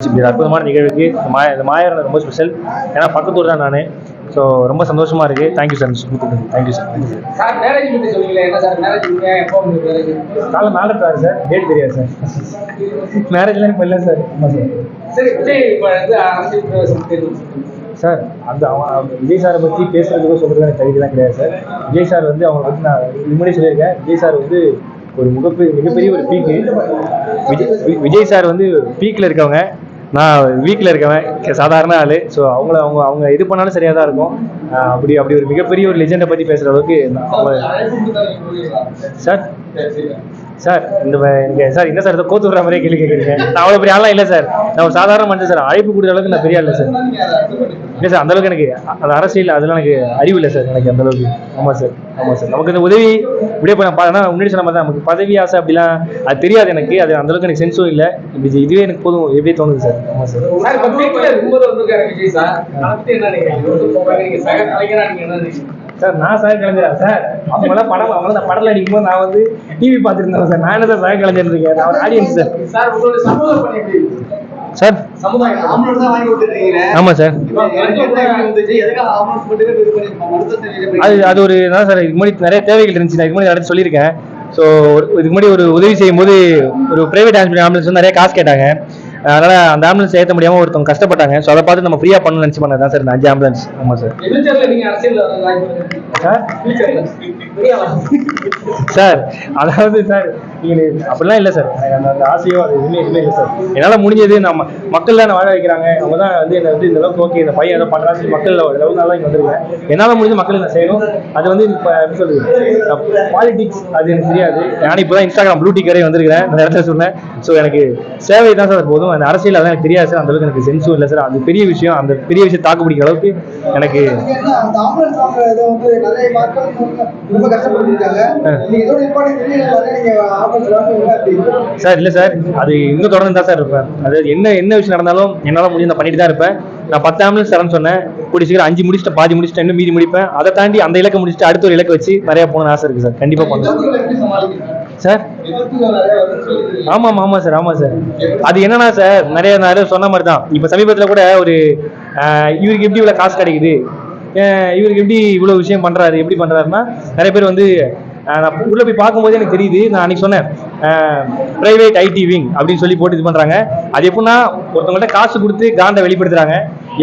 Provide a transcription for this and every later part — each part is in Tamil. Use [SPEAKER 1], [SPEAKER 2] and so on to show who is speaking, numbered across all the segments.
[SPEAKER 1] இப்படி அற்புதமான நிகழ்வுக்கு மாய இந்த மாயவரம் ரொம்ப ஸ்பெஷல் ஏன்னா பக்கத்தூர் தான் நான். ஸோ ரொம்ப சந்தோஷமா இருக்கு. தேங்க்யூ சார் தேங்க்யூ சார் காலை நாலு இருக்காரு சார் டேட் தெரியாது சார் மேரேஜ்லாம் இப்போ இல்லை சார் சார் அந்த அவன் விஜய் சாரை பற்றி பேசுறதுக்கோ சொல்றது எனக்கு தகுதிலாம் கிடையாது சார் விஜய் சார் வந்து அவங்க வந்து நான் முன்னாடி சொல்லியிருக்கேன். விஜய் சார் வந்து ஒரு மிகப்பெரிய மிகப்பெரிய ஒரு பீக்கு. விஜய் விஜய் சார் வந்து பீக்கில் இருக்கவங்க. நான் வீக்கில் இருக்கவன் சாதாரண ஆள். ஸோ அவங்கள அவங்க அவங்க இது பண்ணாலும் சரியாக தான் இருக்கும் அப்படி அப்படி ஒரு மிகப்பெரிய ஒரு லெஜெண்டை பற்றி பேசுகிற அளவுக்கு சார். சார் இந்த எனக்கு சார் என்ன சார் ஏதோ கோத்து விடுற மாதிரியே கேள்வி கேட்குறீங்க நான் அவ்வளோ பெரிய ஆளாம் இல்லை சார். நான் ஒரு சாதாரண மனுஷன் சார். அழைப்பு கொடுக்குற அளவுக்கு நான் பெரிய இல்லை சார். இல்லை சார் அந்த அளவுக்கு எனக்கு அந்த அரசியல் அதெல்லாம் எனக்கு அறிவு இல்லை சார் எனக்கு அந்தளவுக்கு ஆமாம் சார் ஆமாம் சார். நமக்கு இந்த உதவி இப்படியே போய் நான் முன்னாடி சொன்ன மாதிரி தான் நமக்கு பதவி ஆசை அப்படிலாம் அது தெரியாது எனக்கு. அது அந்த அளவுக்கு எனக்கு சென்ஸும் இல்லை. இப்படி இதுவே எனக்கு போதும் எப்படியே தோணுது சார். ஆமாம் சார்.
[SPEAKER 2] சார் என்ன நினைக்கிறீங்க?
[SPEAKER 1] சார் நான் சக கலைஞரா சார். அவங்களாம் படம் அவங்களாம் நான் படத்தில் அடிக்கும்போது நான் வந்து டிவி பார்த்துருந்தேன் சார். நான் என்ன சார் சக கலைஞர் இருக்கேன். நான் ஒரு ஆடியன்ஸ் சார்.
[SPEAKER 2] சார் உங்களோட சமூக பணி எப்படி? இருக்கு?
[SPEAKER 1] சார். ஆமாம் சார் அது அது ஒரு என்ன சார் இதுக்கு முன்னாடி நிறைய தேவைகள் இருந்துச்சு. நான் இதுக்கு முன்னாடி சொல்லியிருக்கேன். ஸோ இதுக்கு முன்னாடி ஒரு உதவி செய்யும்போது ஒரு பிரைவேட் ஆம்புலன்ஸ் வந்து நிறைய காசு கேட்டாங்க. அதனால அந்த ஆம்புலன்ஸ் ஏற்ற முடியாம ஒருத்தவங்க கஷ்டப்பட்டாங்க. ஸோ அதை பார்த்து நம்ம ஃப்ரீயாக பண்ணணும்னு நினச்சி பண்ணது தான் சார் அஞ்சு ஆம்புலன்ஸ் ஆமாம் சார். சார்? அதாவது சார் அப்படிலாம் இல்லை சார். அந்த ஆசையோ அது எதுவுமே எதுவுமே இல்லை சார். என்னால் முடிஞ்சது நம்ம மக்கள் தான் வாழ வைக்கிறாங்க. அவங்க தான் வந்து என்னை வந்து இந்த அளவுக்கு ஓகே இந்த பையன் ஏதோ சொல்லி மக்கள் அளவுக்கு நல்லா இங்கே வந்திருக்கேன். என்னால் முடிஞ்ச மக்களுக்கு நான் செய்யணும். அது வந்து இப்போ எப்படி சொல்றது? பாலிடிக்ஸ் அது எனக்கு தெரியாது. நான் இப்போ தான் இன்ஸ்டாகிராம் ப்ளூ டிக்கரே வந்திருக்கிறேன். இந்த இடத்துல சொன்னேன். ஸோ எனக்கு சேவை தான் சார் போதும். அந்த அரசியல் அதான் எனக்கு தெரியாது சார். அந்த அளவுக்கு எனக்கு சென்ஸும் இல்லை சார். அது பெரிய விஷயம். அந்த பெரிய விஷயம் தாக்கு பிடிக்கிற அளவுக்கு எனக்கு சார் இல்லை சார். அது இன்னும் தொடர்ந்து தான் சார் இருப்பேன். அது என்ன என்ன விஷயம் நடந்தாலும் என்னால் முடிஞ்ச நான் பண்ணிட்டு தான் இருப்பேன். நான் பத்து ஆம்புலன்ஸ் தரேன்னு சொன்னேன். கூடி சீக்கிரம் அஞ்சு முடிச்சுட்டு பாதி முடிச்சுட்டு இன்னும் மீதி முடிப்பேன். அதை தாண்டி அந்த இலக்கை முடிச்சுட்டு அடுத்த ஒரு இலக்கை வச்சு நிறைய போகணும்னு ஆசை இருக்குது சார். கண்டிப்பாக பண்ணுவேன் சார்? ஆமாம் ஆமாம் சார் ஆமாம் சார். அது என்னன்னா சார் நிறைய நிறைய சொன்ன மாதிரி தான். இப்போ சமீபத்தில் கூட ஒரு இவருக்கு எப்படி இவ்வளோ காசு கிடைக்குது? இவருக்கு எப்படி இவ்வளோ விஷயம் பண்ணுறாரு எப்படி பண்ணுறாருன்னா நிறைய பேர் வந்து நான் உள்ளே போய் பார்க்கும்போது எனக்கு தெரியுது நான் அன்றைக்கி சொன்னேன் ப்ரைவேட் ஐடி விங் அப்படின்னு சொல்லி போட்டு இது பண்ணுறாங்க அது எப்படின்னா ஒருத்தவங்கள்ட்ட காசு கொடுத்து காண்டை வெளிப்படுத்துகிறாங்க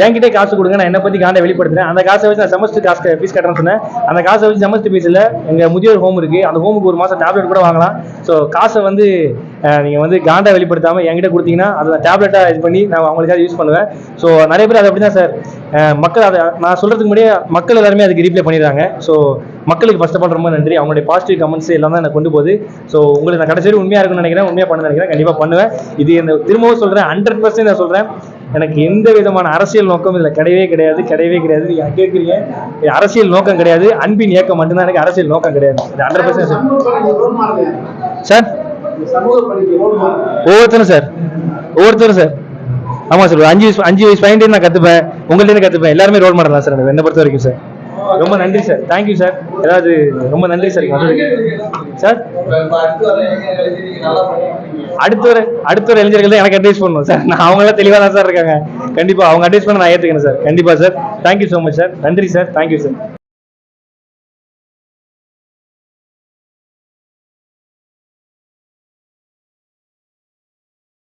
[SPEAKER 1] என்கிட்டே காசு கொடுங்க நான் என்ன பற்றி காண்டை வெளிப்படுத்துறேன். அந்த காசை வச்சு நான் செமஸ்டர் காசு ஃபீஸ் கட்டுறேன்னு சொன்னேன். அந்த காசை வச்சு செமஸ்டர் ஃபீஸில் எங்கள் முதியோர் ஹோம் இருக்குது அந்த ஹோமுக்கு ஒரு மாதம் டேப்லெட் கூட வாங்கலாம். ஸோ காசை வந்து நீங்கள் வந்து காண்டை வெளிப்படுத்தாமல் என்கிட்ட கொடுத்தீங்கன்னா அதை டேப்லெட்டாக இது பண்ணி நான் அவங்களுக்காக யூஸ் பண்ணுவேன். ஸோ நிறைய பேர் அது அப்படி தான் சார் மக்கள் அதை நான் சொல்கிறதுக்கு முன்னாடியே மக்கள் எல்லாருமே அதுக்கு ரீப்ளை பண்ணிடுறாங்க. ஸோ மக்களுக்கு ஃபஸ்ட் ஆஃப் ஆல் ரொம்ப நன்றி. அவங்களுடைய பாசிட்டிவ் கமெண்ட்ஸ் எல்லாம் தான் எனக்கு கொண்டு போகுது. ஸோ உங்களுக்கு நான் கடைசி உண்மையாக இருக்கும்னு நினைக்கிறேன். உண்மையாக பண்ண நினைக்கிறேன். கண்டிப்பாக பண்ணுவேன். இது இந்த திரும்பவும் சொல்கிறேன் ஹண்ட்ரட் பர்சன்ட் நான் சொல்கிறேன் எனக்கு எந்த விதமான அரசியல் நோக்கம் இதில் கிடையவே கிடையாது கிடையவே கிடையாது. நீங்கள் கேட்குறீங்க அரசியல் நோக்கம் கிடையாது. அன்பின் இயக்கம் மட்டும்தான் எனக்கு அரசியல் நோக்கம் கிடையாது. இது ஹண்ட்ரட் பர்சன்ட் சார் ஒவ்வொருத்தரும் சார். ஒவ்வொருத்தரும் சார். ஆமாம் சார் அஞ்சு வயசு அஞ்சு வயசு பையன்ட்டு நான் கற்றுப்பேன் உங்கள்கிட்ட கற்றுப்பேன் எல்லாருமே ரோல் மாடல் தான் சார் என்னை பொறுத்த வரைக்கும் சார். ரொம்ப நன்றி சார் தேங்க்யூ சார் ஏதாவது ரொம்ப நன்றி சார் சார்
[SPEAKER 3] அடுத்த
[SPEAKER 1] ஒரு அடுத்த ஒரு இளைஞர்கள் தான் எனக்கு அட்வைஸ் பண்ணணும் சார் நான் அவங்களாம் தெளிவாக தான் சார் இருக்காங்க. கண்டிப்பாக அவங்க அட்வைஸ் பண்ண நான் ஏற்றுக்கிறேன் சார் கண்டிப்பாக sir thank you so much sir நன்றி சார் தேங்க்யூ சார்